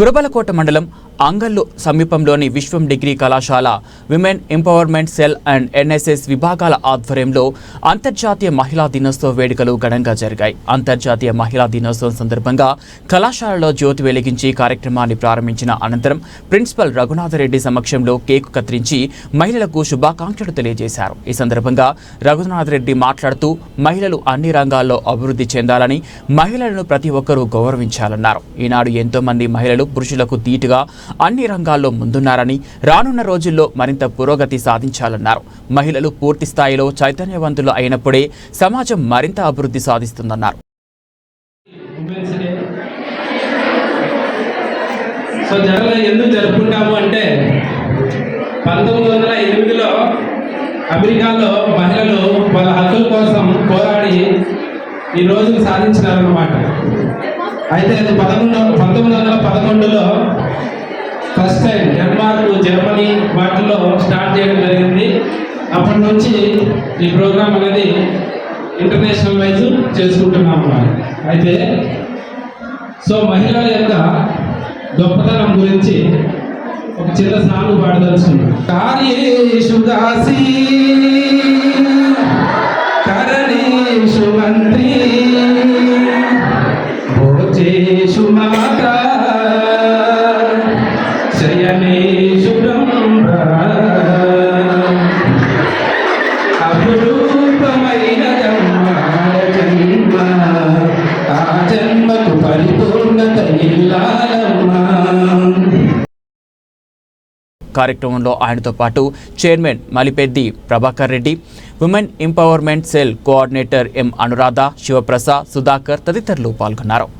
కురబలకోట మండలం అంగల్లో సమీపంలోని విశ్వం డిగ్రీ కళాశాల women empowerment cell and NSS విభాగాల ఆధ్వర్యంలో అంతర్జాతీయ మహిళా దినోత్సవ వేడుకలు ఘనంగా జరిగాయి. అంతర్జాతీయ మహిళా దినోత్సవం సందర్భంగా కళాశాలలో జ్యోతి వెలిగించి కార్యక్రమాన్ని ప్రారంభించిన అనంతరం ప్రిన్సిపల్ రఘునాథరెడ్డి సమక్షంలో కేకు కత్తిరించి మహిళలకు శుభాకాంక్షలు తెలియజేశారు. ఈ సందర్భంగా రఘునాథరెడ్డి మాట్లాడుతూ మహిళలు అన్ని రంగాల్లో అభివృద్ధి చెందాలని మహిళలను ప్రతి ఒక్కరూ గౌరవించాలన్నారు. ఈనాడు ఎంతోమంది మహిళలు పురుషులకు ధీటుగా అన్ని రంగాల్లో ముందున్నారని రానున్న రోజుల్లో మరింత పురోగతి సాధించాలన్నారు. మహిళలు పూర్తి స్థాయిలో చైతన్యవంతులు అయినప్పుడే సమాజం మరింత అభివృద్ధి సాధిస్తుందన్నారు. సో జనరల్గా ఎందుకు జరుపుకుంటాము అంటే పంతొమ్మిది వందల ఎనిమిదిలో అమెరికాలో మహిళలు వాళ్ళ హక్కుల కోసం పోరాడి ఈ రోజు సాధించినారన్నమాట. అయితే పదకొండు పంతొమ్మిది వందల పదకొండులో ఫస్ట్ టైం డెన్మార్క్ జర్మనీ వాటిల్లో స్టార్ట్ చేయడం జరిగింది. అప్పటి నుంచి ఈ ప్రోగ్రామ్ అనేది ఇంటర్నేషనల్ వైజ్ చేసుకుంటున్నాము అయితే సో మహిళల యొక్క గొప్పతనం గురించి ఒక చిన్న సాంగ్ పాడదలుచుకున్నాం కార్యేషు దాసి కరణేషు మంత్రి భోజేషు మాత కార్యక్రమంలో ఆయనతో పాటు chairman Malipeddi Prabhakar Reddy women empowerment cell coordinator M Anuradha Sivaprasad Sudhakar తదితరులు పాల్గొన్నారు.